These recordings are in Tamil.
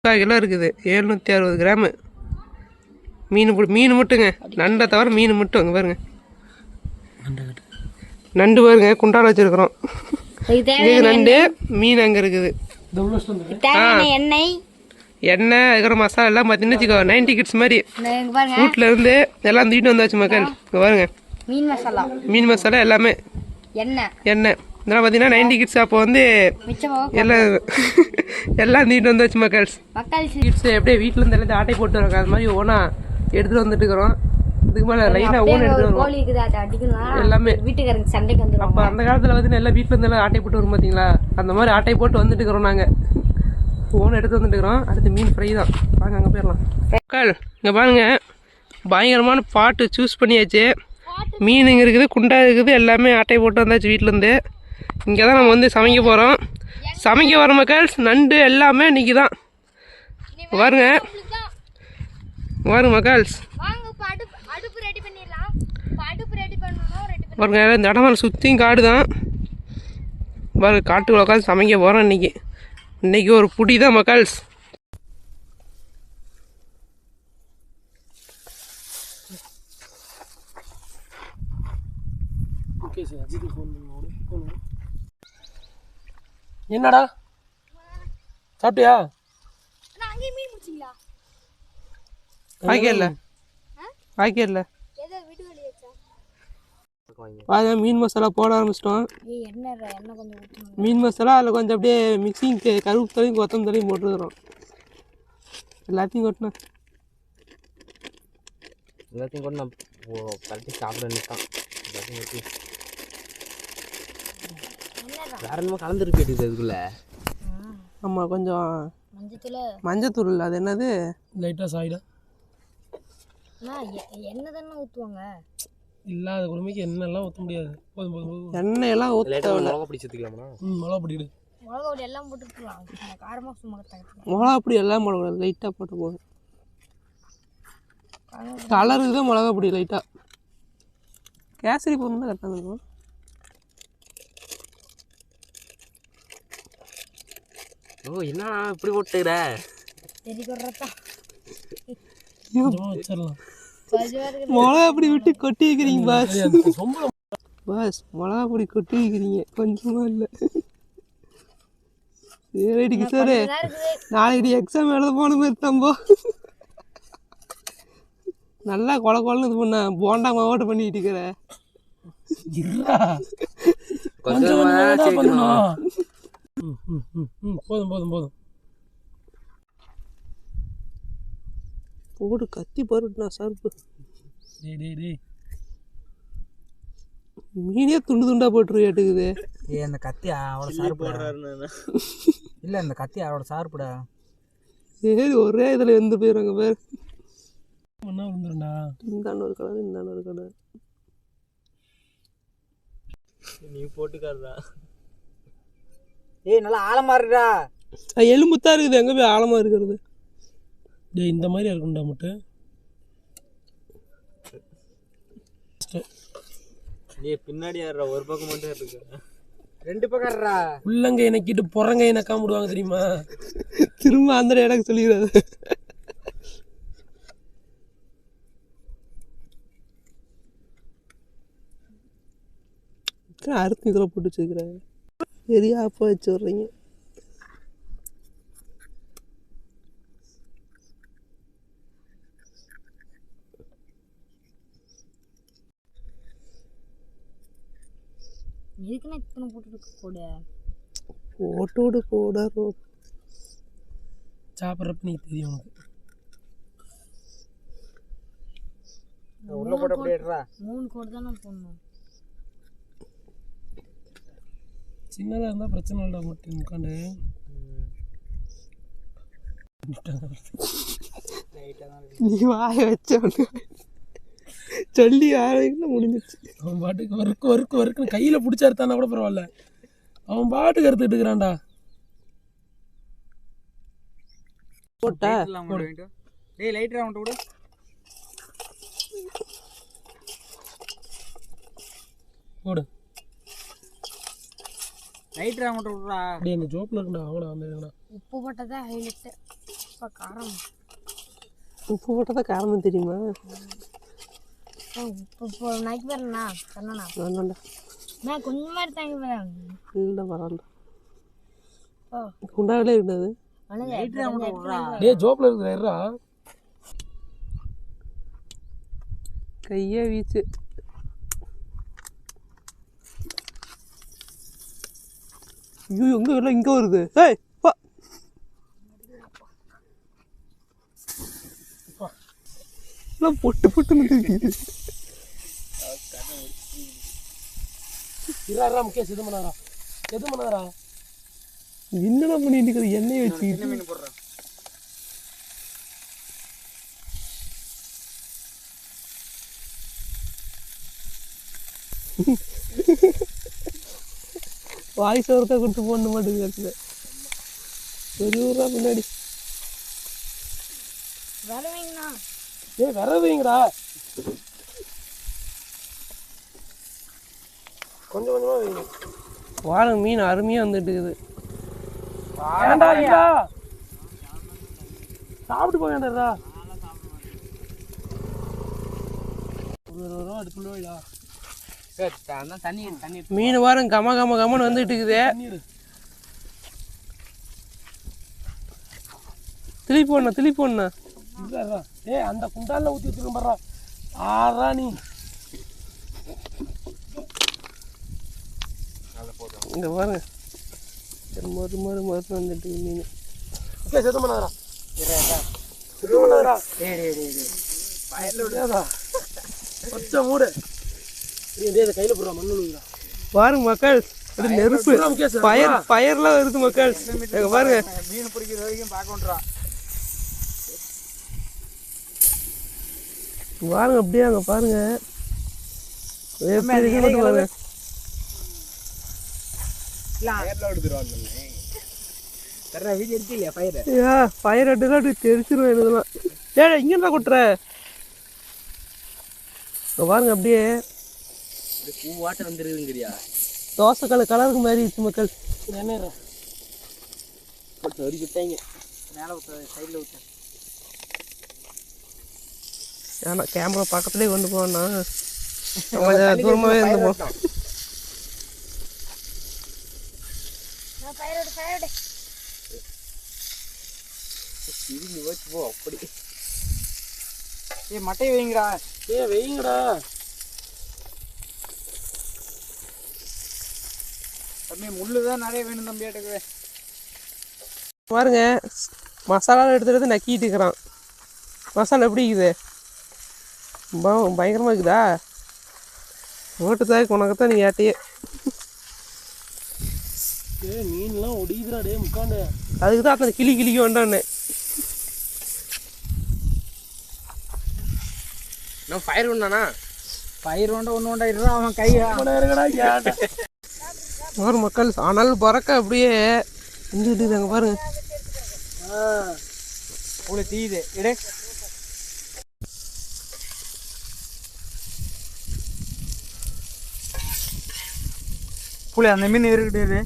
முக்கால் கிலோ இருக்குது. எழுநூற்றி அறுபது கிராமு. மீன் மீன் மட்டுங்க. நண்டை தவிர மீன் மட்டும் அங்கே பாருங்க. நண்டு பாருங்க குண்டால வச்சுருக்குறோம். நண்டு மீன் அங்கே இருக்குது. எண்ணெய்? எண்ணெய் அதுக்கப்புறம் மசாலா எல்லாம் பார்த்தீங்கன்னா வச்சுக்கோ நைன்டி கிட்ஸ் மாதிரி. இந்த இங்க பாருங்க. வீட்டில் இருந்து எல்லாம் தூக்கிட்டு வந்தாச்சு மக்கள். இங்கே பாருங்க. மீன் மசாலா. மீன் மசாலா எல்லாமே. எண்ணெய். எண்ணெய். இதெல்லாம் பார்த்தீங்கன்னா நைன்டி கிட்ஸ் அப்போ வந்து எல்லாம் எல்லாம் தூக்கிட்டு வந்தாச்சு மக்கள் தக்காளி சீ- கிட்ஸ் எப்படியே வீட்டில் இருந்து ஆட்டை போட்டு வராங்க அது மாதிரி ஓனா எடுத்துகிட்டு வந்துட்டு இருக்கிறோம். இதுக்கு மேலே லைனாக ஓன் எடுத்துகிட்டு அடிக்கலாம் எல்லாமே. வீட்டுக்காரங்க சண்டைக்கு வந்துடும் அப்போ அந்த காலத்தில் வந்து எல்லாம் வீட்டில் இருந்து எல்லாம் ஆட்டை போட்டு வரும் பார்த்தீங்களா? அந்த மாதிரி ஆட்டை போட்டு வந்துட்டு இருக்கிறோம் நாங்கள் ஓன் எடுத்து வந்துட்டு இருக்கிறோம். அடுத்து மீன் ஃப்ரை தான். வாங்க அங்கே போயிடலாம். மக்கள் இங்கே பாருங்க. பயங்கரமான பாட்டு சூஸ் பண்ணியாச்சு. மீன் இங்கே இருக்குது குண்டா இருக்குது எல்லாமே ஆட்டை போட்டு வந்தாச்சு வீட்டிலேருந்து இங்கே தான் நம்ம வந்து சமைக்க போகிறோம் சமைக்க வர மக்கள் நண்டு எல்லாமே இன்னைக்கு தான் வருங்க. வருங்க மக்கள்ஸ். வருங்க பாருங்க இந்த இடமெல்லாம் சுற்றியும் காடு தான் பாருங்க காட்டுக்குள்ள உட்காந்து சமைக்க போகிறோம் இன்னைக்கு. இன்றைக்கி ஒரு புடி தான் மக்கள்ஸ். ஓகே சார் அங்கேயே ஃபோன் ஏதோ வீட்டு வழி வச்சா. அதான் மீன் மசாலா போட ஆரம்பிச்சிட்டோம். மீன் மசாலா அதில் கொஞ்சம் அப்படியே மிக்சிங் கருப்பு தலையும் கொத்தம் தலையும் போட்டுருக்குறோம் எல்லாத்தையும் கொட்டினேன் எல்லாத்தையும் கூட நான் கரெக்டாக சாப்பிட நிற்கான் எல்லாத்தையும் ஊற்றி வேற என்னமோ கலந்துருக்கு கேட்டுது அதுக்குள்ள. ஆமாம் கொஞ்சம் மஞ்சத்தில் மஞ்சத்தூள் அது என்னது? லைட்டாக சாயிடா. எண்ணெய் தானே ஊற்றுவாங்க இல்லாத குடுமைக்கு என்னெல்லாம் ஊற்ற முடியாது. போதும் போதும் போதும். எண்ணெயெல்லாம் ஊற்ற மிளகா பிடி சேர்த்துக்கலாமா ம் மிளகா பிடிக்கிடு மிளகா பொடி எல்லாம் போட்டுருக்கலாம் காரமாக சும்மா மிளகா பொடி எல்லாம் போடக்கூடாது. லைட்டாக போட்டு போதும். கலருக்கு தான் மிளகா பொடி லைட்டாக கேசரி தான் கரெக்டாக இருக்கும். ஓ என்ன இப்படி போட்டுக்கிற சரி மிளகா பொடி விட்டு கொட்டி வைக்கிறீங்க பாஸ். சரி, பாஸ் மிளகா பொடி கொட்டி வைக்கிறீங்க. கொஞ்சமா இல்லை. சரி இதா இருக்குது நாளைக்கு எக்ஸாம் எழுத போன மாதிரி தம்போ நல்லா கொல கொலன்னு இது பண்ண போண்டா மாவோட்ட பண்ணிட்டு இருக்கிற. கொஞ்சம்? ம் ம் ம் ம். போதும் போதும் போதும். போடு கத்தி போட்டுனா சருப்பு டேய் டேய் டேய். மீனே துண்டு துண்டா போட்டுருவேட்டுக்குது ஏ இந்த கத்தி அவரோட சார்புடா? இல்ல இந்த கத்தி அவரோட சார்புடா? சரி ஒரே இதில் வெந்து போயிடுறாங்க பேர். ஒன்றா விழுந்துருண்டா? இந்தாண்ட ஒரு கலர் இந்தாண்ட ஒரு கலர். நீ போட்டுக்காரா ஏய் நல்லா ஆழமா இருக்குடா எலும்புத்தா இருக்குது. எங்கே போய் ஆழமாக இருக்கிறது? டேய் இந்த மாதிரி இருக்கும்டா மட்டும் நீ பின்னாடி யாரா ஒரு பக்கம் மட்டும் இருக்கு ரெண்டு பக்கம்டா உள்ளங்கை நக்கிட்டு புறங்கை நக்காம விடுவாங்க தெரியுமா? திரும்ப அந்த எனக்கு சொல்லிடுறாரு அறுத்து இதில் போட்டு வச்சுருக்கிறேன். பெரிய ஆப்பாக வச்சு விட்றீங்க எதுக்குன்னா இத்தனை போட்டுருக்கு கூட போட்டு விடு போடா ரோ சாப்பிட்றப்ப நீ தெரியும் உனக்கு உள்ள மூணு கோடு தானே போடணும் சின்னதாக இருந்தால் பிரச்சனை இல்லை மட்டும் உட்காந்து. நீ வாய வச்ச சொல்லி ஆரம்பிக்கல முடிஞ்சிச்சு? அவன் பாட்டுக்கு வறுக்கு வறுக்கு வறுக்குன்னு கையில் பிடிச்சா எடுத்தானா கூட பரவாயில்ல. அவன் பாட்டுக்கு அறுத்துட்டு இருக்கிறான்டா. போட்டா? டேய் லைட்டரா அவன்கிட்ட விடு போடு. லைட்டரா அவன்கிட்ட விடுறா. அப்படியே அந்த ஜோப்பில் இருக்குடா அவங்கடா வந்து உப்பு போட்டதான் ஹைலைட்டு இப்போ காரம். உப்பு போட்டால் தான் காரணம் தெரியுமா? இப்போ நாய்க்கு பேருண்ணா சொன்னா வேண்டாம்டா. நான் கொஞ்சமாக எடுத்தாங்க பேர் இல்லை ஓ குண்டாவிலே இருக்காது. டே ஜோப்ல இருக்கிற கையே வீச்சு. ஐயோ எங்க எல்லாம் இங்க வருது. ஏய் எல்லாம் பொட்டு பொட்டு இருடா முக்கியம் எது பண்ணாரா எது பண்ணாரா என்னடா பண்ணிட்டு இருக்குது எண்ணெய் மீன் போடுறேன்? வாய்ஸ் ஒருத்தா கொடுத்து போட மாட்டேங்குது ஒரு ஊரா பின்னாடி. ஏய் வர வைங்கடா கொஞ்சம் கொஞ்சமா வைங்க வாழை மீன் அருமையாக வந்துட்டு இருக்குது. சாப்பிட்டு போக வேண்டாம்டா ஒரு ரூபா அடுப்புள்ள வைடா சரி அதான் தண்ணி தண்ணி மீன் வாரம் கம கம கமன்னு வந்துட்டு இருக்குது போடணும் திளி போடணும் இல்லடா ஏய் அந்த குண்டால ஊத்தி வச்சிருக்கேன் பாறா ஆறா நீ. இங்க பாருங்க. மறு மறு மறு வந்துட்டு மீன். செத்து பண்ணாதடா. செத்து விடாதா பச்சை மூடு. கையில போடுறா மண்ணு விழுகுறா பாருங்க மக்கள் இது நெருப்பு. முகேஷ் பயர் பயர்லாம் வருது மக்கள். எங்க பாருங்க. மீன் பிடிக்கிற வரைக்கும் பார்க்கன்றா பாருங்க அப்படியே அங்க பாருங்க. பாருங்க. ஃபயர் அட்டுலாம் அப்படி இங்க இருந்தா கொட்டுற? இங்க பாருங்க அப்படியே. பூ வாட்டர் வந்துருக்குங்கிறியா தோசை கலர் கலருக்கு மாதிரி இருக்கு மக்கள். என்ன சரி விட்டாங்க. மேலே ஊற்ற சைடில் ஊற்ற ஏன்னா கேமரா பக்கத்துலேயே கொண்டு போனா கொஞ்சம் தூரமாகவே திரும்பி வச்சு போ. அப்படி. ஏ மட்டையை வைங்கடா. ஏய் வைங்கடா. தம்பி முள்ளு தான் நிறைய வேணும் தம்பி பாருங்க மசாலா எடுத்து எடுத்து நக்கிட்டு இருக்கிறான் மசாலா எப்படி இருக்குது? ப- பயங்கரமா இருக்குதா? ஓட்டு தாய் உனக்குத்தான் நீ ஏட்டையே மீன்லாம் ஒடிக்குதுடா டேய் முக்காண்டு. அதுக்கு தான் அந்த கிளி கிளிக்கு வேண்டான்னு நான் ஃபயர் ஒன்றானா பயிர் ஒண்டா ஒன்று ஒண்டா இருடா அவன் கை இருக்கடா கேட்ட ஒரு மக்கள் ஆனால் பறக்க அப்படியே இருந்துக்கிட்டு இருக்காங்க பாருங்க அவ்வளோ தீயுது. எடு. புளி அந்த மீன் இருக்குட்டு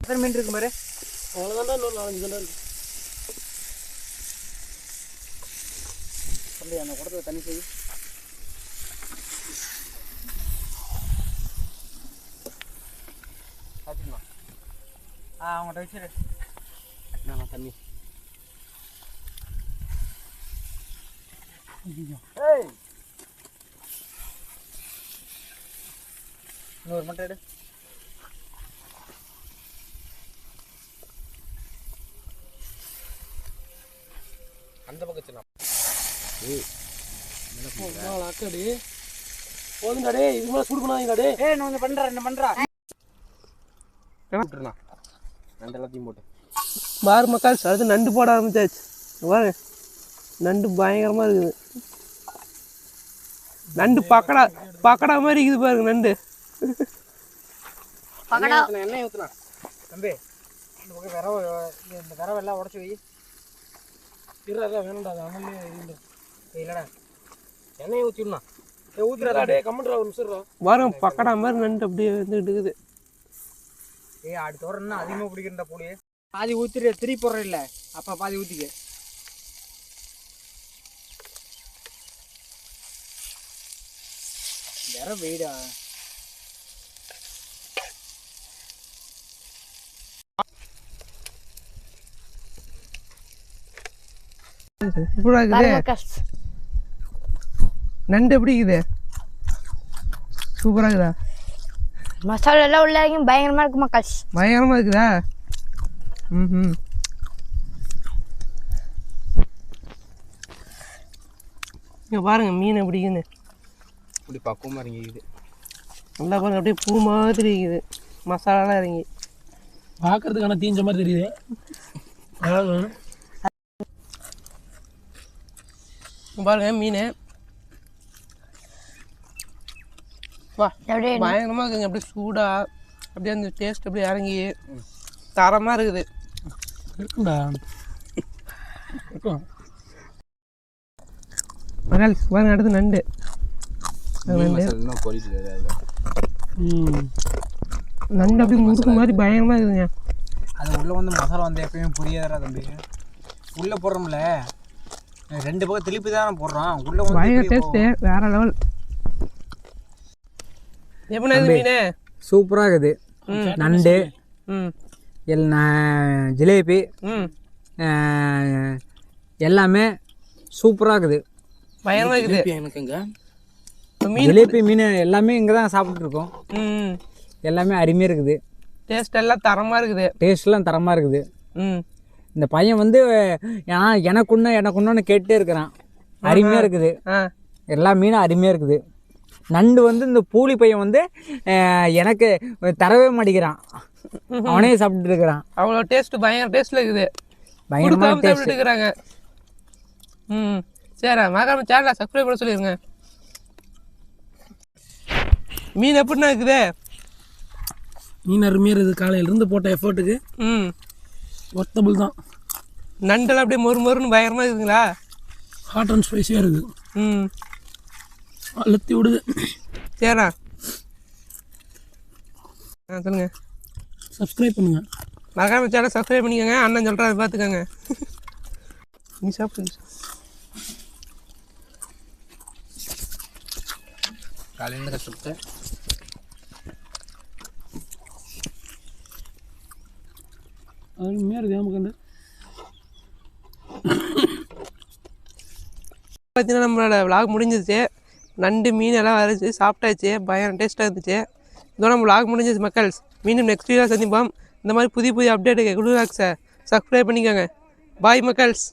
எத்தனை மீன் இருக்கு பாரு? அவ்வளோதான்டா இன்னொரு நாலஞ்சு தானே இருக்கு. அந்த குடத்துல தண்ணி செய். ஆ அவங்கள்ட்ட வச்சிரு நான் தண்ணி ஏய்! இன்னொரு மட்டும் எடு. அந்த பக்கம் சின்ன அக்கடி போதுங்கடா டேய் இது மேலே சூடு பண்ணாதீங்கடா டேய். ஏய் நான் கொஞ்சம் பண்ணுறேன் என்ன பண்ணுறா அந்த எல்லாத்தையும் போட்டு. பாரு மக்கள் அடுத்து நண்டு போட ஆரம்பிச்சாச்சு. பாருங்க நண்டு பயங்கரமா இருக்குது. நண்டு பக்கடா பக்கடா மாதிரி இருக்குது பாருங்க நண்டு. பக்கடா. எண்ணெய் ஊற்றுனா தம்பி இந்த பக்கம் விரவ இந்த விரவ எல்லாம் உடச்சி வை. இருடா வேணும்டா அது அமலே இருண்டு ஏய், இல்லடா. எண்ணெயை ஊற்றிடணா ஏய் ஊத்துறா டேய் கமெண்ட்ரா ஒரு நிமிஷம்டா பாருங்க பக்கடா மாதிரி நண்டு அப்படியே வந்துக்கிட்டு இருக்குது. ஏய் அடுத்த வாரம் இன்னும் அதிகமாக பிடிக்கிறா புளி பாதி ஊற்றிட்டு திருப்பி போடுற இல்லை. அப்போ பாதி ஊற்றிக்க வேற வெயிடா. சூப்பராக இருக்குது நண்டு எப்படி இருக்குது? சூப்பராக இருக்குதா? மசாலா எல்லாம் உள்ள இறங்கி பயங்கரமா இருக்கு மக்கள்ஸ் பயங்கரமாக இருக்குதா? ம் இங்கே பாருங்க மீன் எப்படிக்குன்னு இப்படி பக்குவமாக இறங்கிக்குது. நல்லா பாருங்க அப்படியே பூ மாதிரி இருக்குது. மசாலாலாம் இறங்கி. பார்க்கறதுக்கான தீஞ்ச மாதிரி தெரியுது. பாருங்க மீன். வா. அப்படியே பயங்கரமாக இருக்குங்க. அப்படியே சூடாக அப்படியே அந்த டேஸ்ட் அப்படியே இறங்கி தரமாக இருக்குது. மகள் பாருங்க அடுத்து நண்டு. நண்டு அப்படியே முறுக்கு மாதிரி பயங்கரமாக இருக்குதுங்க. அது உள்ளே வந்து மசாலா வந்து எப்பயுமே புரியாதா தம்பி. உள்ளே போடுறோம்ல. ரெண்டு பக்கம் திருப்பி தானே போடுறோம். உள்ளே வந்து பயங்கர டேஸ்ட்டு வேற லெவல் சூப்பராக இருக்குது. நண்டு ஜிலேபி எல்லாமே சூப்பராக இருக்குது. எனக்குங்க. மீன் ஜிலேபி மீன் எல்லாமே இங்கே தான் சாப்பிட்டுருக்கோம். ம். எல்லாமே அருமையாக இருக்குது. டேஸ்ட் எல்லாம் தரமாக இருக்குது. டேஸ்ட்லாம் தரமாக இருக்குது. ம். இந்த பையன் வந்து நான் எனக்கு ஒன்று எனக்கு ஒன்றுன்னு கேட்டே இருக்கிறான். அருமையாக இருக்குது. ஆ. எல்லா மீனும் அருமையாக இருக்குது. நண்டு வந்து இந்த பூலி பையன் வந்து எனக்கு தரவே மாட்டேங்கிறான். அவனே சாப்பிட்டுட்டு இருக்கிறான். அவ்வளோ டேஸ்ட் பயங்கர டேஸ்ட்டில் இருக்குது. பயங்கரமான கொடுக்காம சாப்பிட்டு இருக்கிறாங்க ம் சரி மறக்காம சேனலை சப்ஸ்கிரைப் பண்ண சொல்லிடுங்க மீன் எப்படிண்ணா இருக்குது? மீன் அருமையாக இருக்குது. காலையிலேருந்து போட்ட எஃபர்ட்டுக்கு ம். ஒர்த்தபிள் தான். நண்டெல்லாம் அப்படியே மொறு மொறுன்னு பயங்கரமாக இருக்குதுங்களா? ஹாட் அண்ட் ஸ்பைஸியாக இருக்குது. ம். அழுத்தி விடுது. சரிண்ணா ஆ சொல்லுங்கள் சப்ஸ்கிரைப் பண்ணுங்க. மறக்காம சேனல் சப்ஸ்கிரைப் பண்ணிக்கோங்க. அண்ணன் சொல்கிறாரு பார்த்துக்கோங்க நீ சாப்பிடு நீ சாப்பிடு. காலையிலேருந்து கஷ்டப்பட்டு. அருமையாக இருக்குது ஏமாக்கண்டு பார்த்தீங்கன்னா நம்மளோட vlog முடிஞ்சிருச்சு. நண்டு மீன் எல்லாம் வரைச்சி சாப்பிட்டாச்சு. பயங்கர டேஸ்ட்டாக இருந்துச்சு. இதோட நம்ம லாக் முடிஞ்சிச்சு மக்கள்ஸ். மீண்டும் நெக்ஸ்ட் வீடியோ சந்திப்போம். இந்த மாதிரி புதிய புதிய அப்டேட்டுக்கு குடு சப்ஸ்கிரைப் பண்ணிக்கோங்க. பாய் மக்கள்ஸ்.